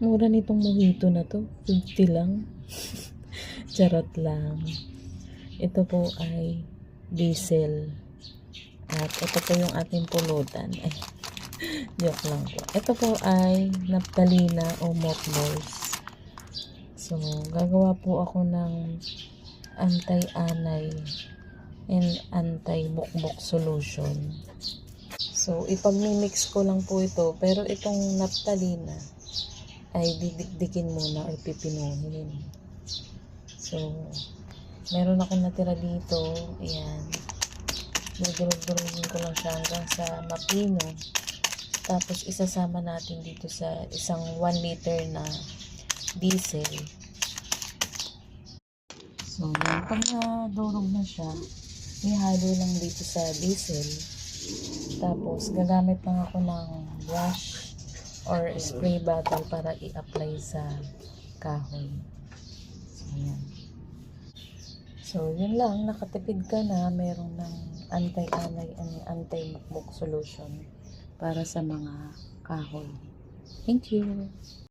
Mura nitong mojito na to. 50 lang. Charot lang. Ito po ay diesel. At ito po yung ating pulutan. Ay, joke lang po. Ito po ay naptalina o mothballs. So, gagawa po ako ng anti-anay and anti-bukbok solution. So, ipag-mix ko lang po ito. Pero itong naptalina ay didikdikin muna or pipinuhin. So, meron akong natira dito. Ayan. Dudurog-durugin ko lang siya hanggang sa mapino. Tapos, isasama natin dito sa isang 1 liter na diesel. So, yan. Pag nadurog na siya, ihalo lang dito sa diesel. Tapos, gagamit lang ako ng brush or spray bottle para i-apply sa kahoy. So, yan. So, yun lang. Nakatipid ka na. Meron ng anti-anay and anti-mukmuk solution para sa mga kahoy. Thank you.